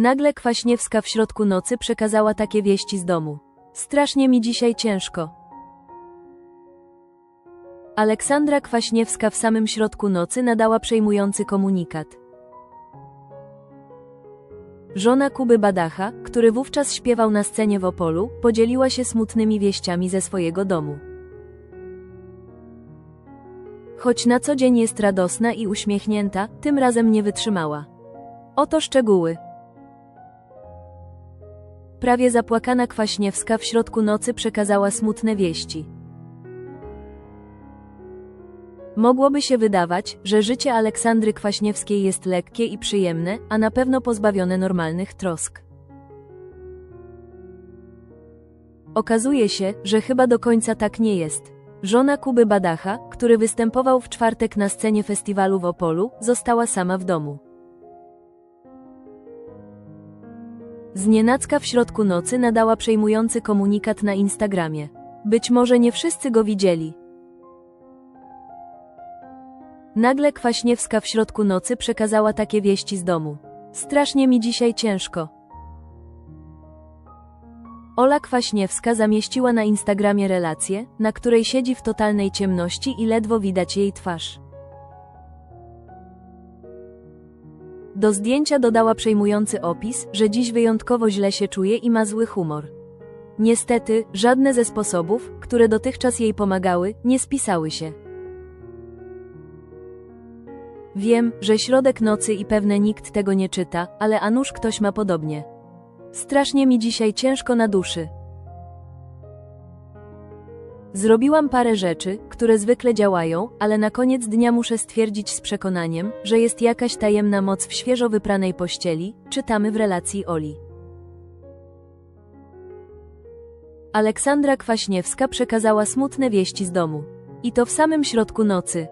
Nagle Kwaśniewska w środku nocy przekazała takie wieści z domu. Strasznie mi dzisiaj ciężko. Aleksandra Kwaśniewska w samym środku nocy nadała przejmujący komunikat. Żona Kuby Badacha, który wówczas śpiewał na scenie w Opolu, podzieliła się smutnymi wieściami ze swojego domu. Choć na co dzień jest radosna i uśmiechnięta, tym razem nie wytrzymała. Oto szczegóły. Prawie zapłakana Kwaśniewska w środku nocy przekazała smutne wieści. Mogłoby się wydawać, że życie Aleksandry Kwaśniewskiej jest lekkie i przyjemne, a na pewno pozbawione normalnych trosk. Okazuje się, że chyba do końca tak nie jest. Żona Kuby Badacha, który występował w czwartek na scenie festiwalu w Opolu, została sama w domu. Znienacka w środku nocy nadała przejmujący komunikat na Instagramie. Być może nie wszyscy go widzieli. Nagle Kwaśniewska w środku nocy przekazała takie wieści z domu. Strasznie mi dzisiaj ciężko. Ola Kwaśniewska zamieściła na Instagramie relację, na której siedzi w totalnej ciemności i ledwo widać jej twarz. Do zdjęcia dodała przejmujący opis, że dziś wyjątkowo źle się czuje i ma zły humor. Niestety, żadne ze sposobów, które dotychczas jej pomagały, nie spisały się. Wiem, że środek nocy i pewnie nikt tego nie czyta, ale a nuż ktoś ma podobnie. Strasznie mi dzisiaj ciężko na duszy. Zrobiłam parę rzeczy, które zwykle działają, ale na koniec dnia muszę stwierdzić z przekonaniem, że jest jakaś tajemna moc w świeżo wypranej pościeli, czytamy w relacji Oli. Aleksandra Kwaśniewska przekazała smutne wieści z domu. I to w samym środku nocy.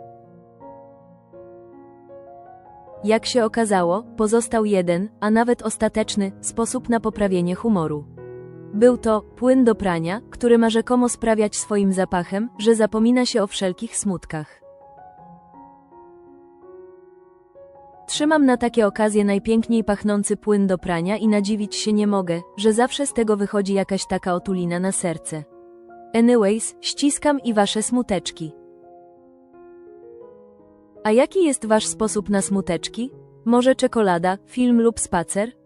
Jak się okazało, pozostał jeden, a nawet ostateczny, sposób na poprawienie humoru. Był to płyn do prania, który ma rzekomo sprawiać swoim zapachem, że zapomina się o wszelkich smutkach. Trzymam na takie okazje najpiękniej pachnący płyn do prania i nadziwić się nie mogę, że zawsze z tego wychodzi jakaś taka otulina na serce. Anyways, ściskam i wasze smuteczki. A jaki jest wasz sposób na smuteczki? Może czekolada, film lub spacer?